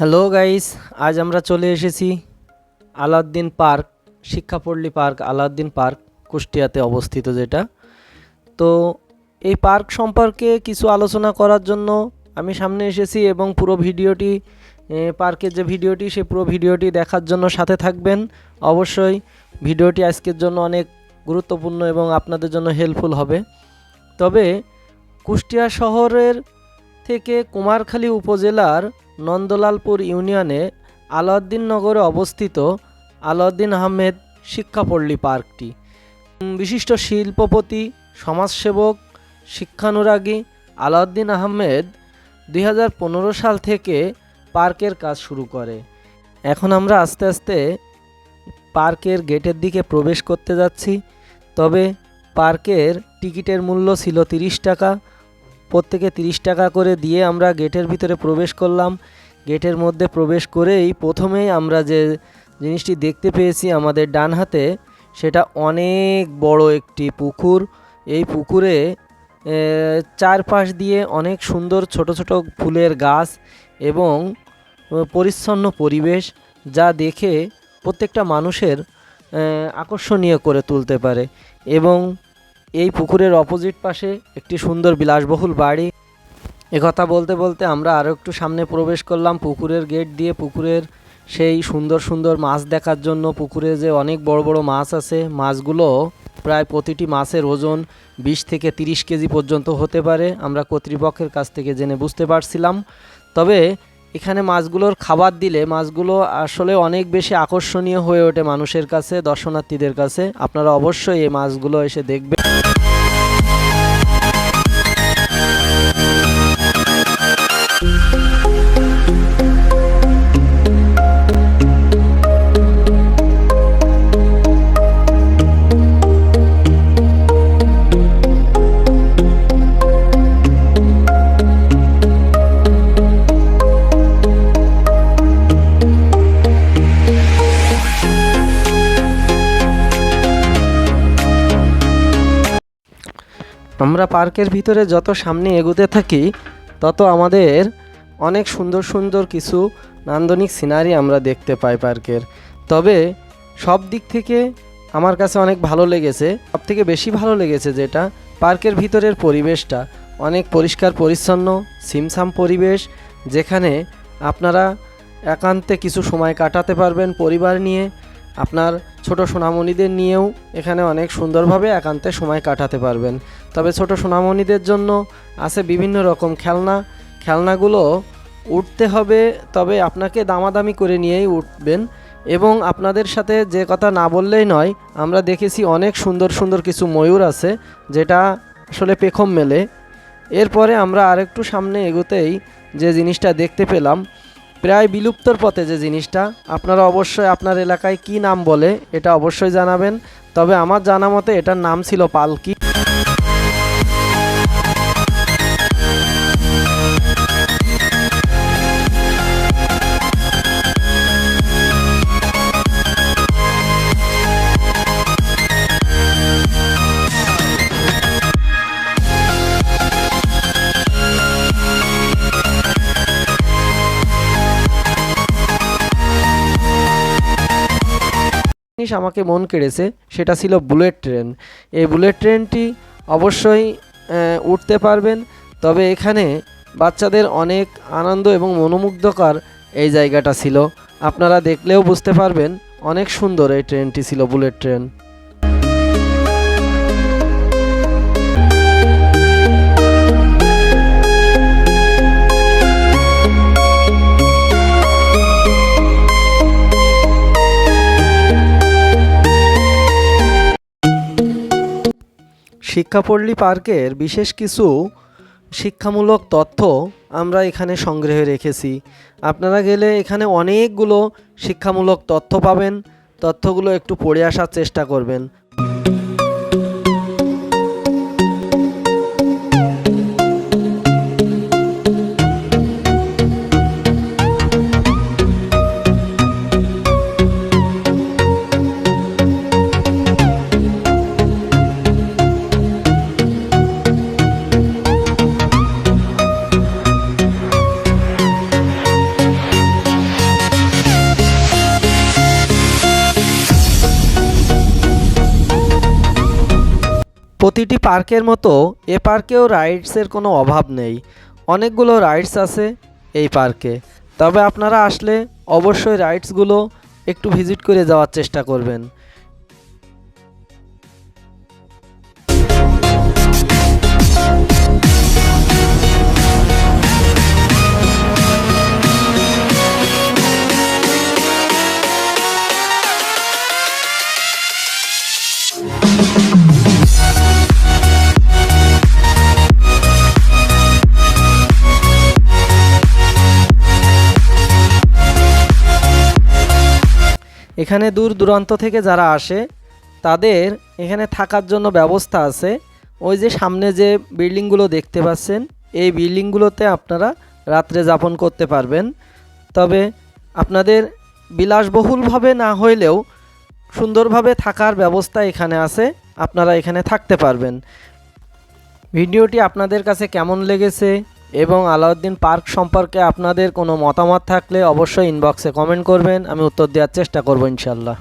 Hello guys আজ আমরা চলে এসেছি Alauddin park, Shikshapalli park, Alauddin park, কুষ্টিয়াতে অবস্থিত যেটা। তো এই পার্ক সম্পর্কে কিছু আলোচনা করার জন্য আমি সামনে এসেছি এবং পুরো ভিডিওটি পার্কের যে ভিডিওটি সেই পুরো ভিডিওটি দেখার জন্য সাথে থাকবেন। অবশ্যই ভিডিওটি আজকের জন্য অনেক গুরুত্বপূর্ণ এবং আপনাদের জন্য হেল্পফুল হবে। তবে কুষ্টিয়া শহরের থেকে কুমারখালী উপজেলার নন্দলালপুর ইউনিয়নে আলাউদ্দিন নগরে অবস্থিত আলাউদ্দিন আহমেদ শিক্ষাপল্লী পার্কটি। বিশিষ্ট শিল্পপতি, সমাজসেবক, শিক্ষানুরাগী আলাউদ্দিন আহমেদ দুই হাজার পনেরো সাল থেকে পার্কের কাজ শুরু করে। এখন আমরা আস্তে আস্তে পার্কের গেটের দিকে প্রবেশ করতে যাচ্ছি। তবে পার্কের টিকিটের মূল্য ছিল তিরিশ টাকা। প্রত্যেকে তিরিশ টাকা করে দিয়ে আমরা গেটের ভিতরে প্রবেশ করলাম। গেটের মধ্যে প্রবেশ করেই প্রথমেই আমরা যে জিনিসটি দেখতে পেয়েছি আমাদের ডান হাতে, সেটা অনেক বড় একটি পুকুর। এই পুকুরে চারপাশ দিয়ে অনেক সুন্দর ছোট ছোট ফুলের গাছ এবং পরিচ্ছন্ন পরিবেশ যা দেখে প্রত্যেকটা মানুষের আকর্ষণীয় করে তুলতে পারে। এবং এই পুকুরের অপোজিট পাশে একটি সুন্দর বিলাসবহুল বাড়ি। একথা বলতে বলতে আমরা আরও একটু সামনে প্রবেশ করলাম পুকুরের গেট দিয়ে। পুকুরের সেই সুন্দর সুন্দর মাছ দেখার জন্য পুকুরে যে অনেক বড় বড় মাছ আছে, মাছগুলো প্রায় প্রতিটি মাছের ওজন বিশ থেকে তিরিশ কেজি পর্যন্ত হতে পারে। আমরা কর্তৃপক্ষের কাছ থেকে জেনে বুঝতে পারছিলাম। তবে এখানে মাছগুলোর খাবার দিলে মাছগুলো আসলে অনেক বেশি আকর্ষণীয় হয়ে ওঠে মানুষের কাছে, দর্শনার্থীদের কাছে। আপনারা অবশ্যই এই মাছগুলো এসে দেখবেন। আমরা পার্কের ভিতরে যত সামনে এগোতে থাকি, তত আমাদের অনেক সুন্দর সুন্দর কিছু নান্দনিক সিনারি আমরা দেখতে পাই পার্কের। তবে সব দিক থেকে আমার কাছে অনেক ভালো লেগেছে। সব থেকে বেশি ভালো লেগেছে যেটা, পার্কের ভিতরের পরিবেশটা। অনেক পরিষ্কার পরিচ্ছন্ন, সিমসাম পরিবেশ, যেখানে আপনারা একান্তে কিছু সময় কাটাতে পারবেন পরিবার নিয়ে। আপনার ছোট সোনামণিদের নিয়েও এখানে অনেক সুন্দরভাবে একান্তে সময় কাটাতে পারবেন। তবে ছোট সোনামণিদের জন্য আছে বিভিন্ন রকম খেলনা। খেলনাগুলো উঠতে হবে, তবে আপনাকে দামাদামি করে নিয়েই উঠবেন এবং আপনাদের সাথে যে কথা না বললেই নয়, আমরা দেখেছি অনেক সুন্দর সুন্দর কিছু ময়ূর আছে, যেটা আসলে পেখম মেলে। এরপরে আমরা আরেকটু সামনে এগোতেই যে জিনিসটা দেখতে পেলাম প্রায় বিলুপ্তর পথে যে জিনিসটা, আপনারা অবশ্যই আপনার এলাকায় কি নাম বলে এটা অবশ্যই জানাবেন। তবে আমার জানা মতে এটার নাম ছিল পালকি। জিনিস আমাকে মন কেড়েছে? সেটা ছিল বুলেট ট্রেন। এই বুলেট ট্রেনটি অবশ্যই উঠতে পারবেন। তবে এখানে বাচ্চাদের অনেক আনন্দ এবং মনোমুগ্ধকর এই জায়গাটা ছিল। আপনারা দেখলেও বুঝতে পারবেন অনেক সুন্দর এই ট্রেনটি ছিল, বুলেট ট্রেন। শিক্ষাপল্লী পার্কের বিশেষ কিছু শিক্ষামূলক তথ্য আমরা এখানে সংগ্রহে রেখেছি। আপনারা গেলে এখানে অনেকগুলো শিক্ষামূলক তথ্য পাবেন। তথ্যগুলো একটু পড়ে আসার চেষ্টা করবেন। প্রতিটি পার্কের মতো এ পার্কেও রাইডসের কোনো অভাব নেই। অনেকগুলো রাইডস আছে এই পার্কে। তবে আপনারা আসলে অবশ্যই রাইডসগুলো একটু ভিজিট করে যাওয়ার চেষ্টা করবেন। এখানে দূর দূরান্ত থেকে যারা আসে, তাদের এখানে থাকার জন্য ব্যবস্থা আছে। ওই যে সামনে যে বিল্ডিংগুলো দেখতে পাচ্ছেন, এই বিল্ডিংগুলোতে আপনারা রাত্রে যাপন করতে পারবেন। তবে আপনাদের বিলাসবহুলভাবে না হইলেও সুন্দরভাবে থাকার ব্যবস্থা এখানে আছে, আপনারা এখানে থাকতে পারবেন। ভিডিওটি আপনাদের কাছে কেমন লেগেছে? এবং আলাউদ্দিন পার্ক সম্পর্কে আপনাদের কোনো মতামত থাকলে অবশ্যই ইনবক্সে কমেন্ট করবেন, আমি উত্তর দেওয়ার চেষ্টা করব ইনশাল্লাহ।